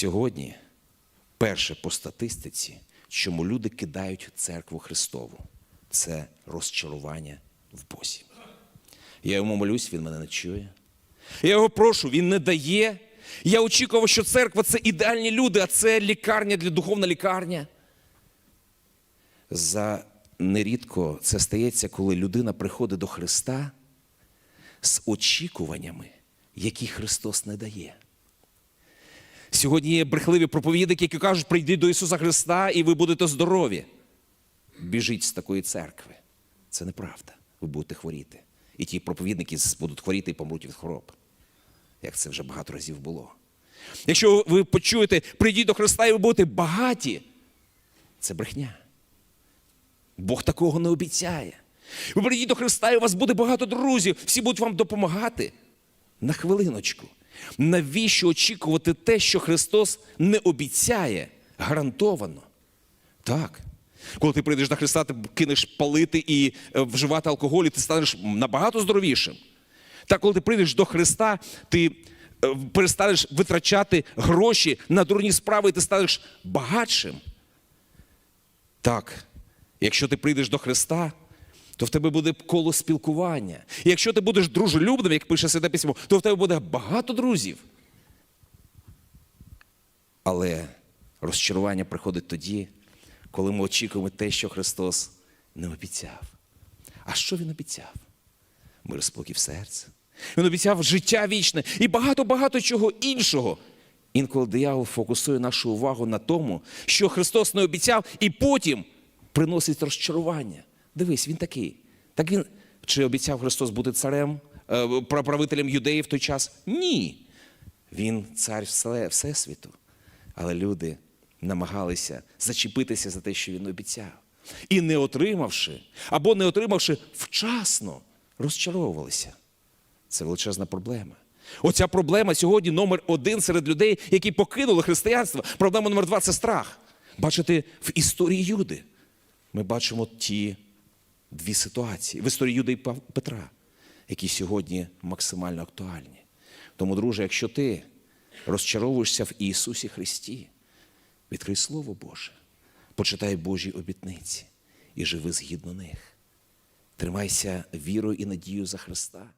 Сьогодні, перше по статистиці, чому люди кидають церкву Христову, це розчарування в Бозі. Я йому молюсь, він мене не чує. Я його прошу, він не дає. Я очікував, що церква це ідеальні люди, а це лікарня для духовна лікарня. За нерідко це стається, коли людина приходить до Христа з очікуваннями, які Христос не дає. Сьогодні є брехливі проповідники, які кажуть, прийдіть до Ісуса Христа і ви будете здорові. Біжіть з такої церкви. Це неправда. Ви будете хворіти. І ті проповідники будуть хворіти і помруть від хвороб. Як це вже багато разів було. Якщо ви почуєте, прийдіть до Христа і ви будете багаті, це брехня. Бог такого не обіцяє. Ви прийдіть до Христа, і у вас буде багато друзів, всі будуть вам допомагати. На хвилиночку. Навіщо очікувати те, що Христос не обіцяє гарантовано? Так. Коли ти прийдеш до Христа, ти кинеш палити і е, вживати алкоголь, і ти станеш набагато здоровішим. Так, коли ти прийдеш до Христа, ти е, перестанеш витрачати гроші на дурні справи, і ти станеш багатшим. Так, якщо ти прийдеш до Христа, то в тебе буде коло спілкування. І якщо ти будеш дружелюбним, як пише Святе Письмо, то в тебе буде багато друзів. Але розчарування приходить тоді, коли ми очікуємо те, що Христос не обіцяв. А що Він обіцяв? Мир спокій в серці. Він обіцяв життя вічне і багато-багато чого іншого. Інколи диявол фокусує нашу увагу на тому, що Христос не обіцяв, і потім приносить розчарування. Дивись, він такий. Так він чи обіцяв Христос бути царем, е, правителем юдеїв в той час? Ні. Він цар Всесвіту. Але люди намагалися зачепитися за те, що він обіцяв. І не отримавши, або не отримавши вчасно, розчаровувалися. Це величезна проблема. Оця проблема сьогодні номер один серед людей, які покинули християнство. Проблема номер два це страх. Бачите, в історії Юди ми бачимо ті дві ситуації в історії Юди і Петра, які сьогодні максимально актуальні. Тому, друже, якщо ти розчаровуєшся в Ісусі Христі, відкрий Слово Боже, почитай Божі обітниці і живи згідно них. Тримайся вірою і надією за Христа.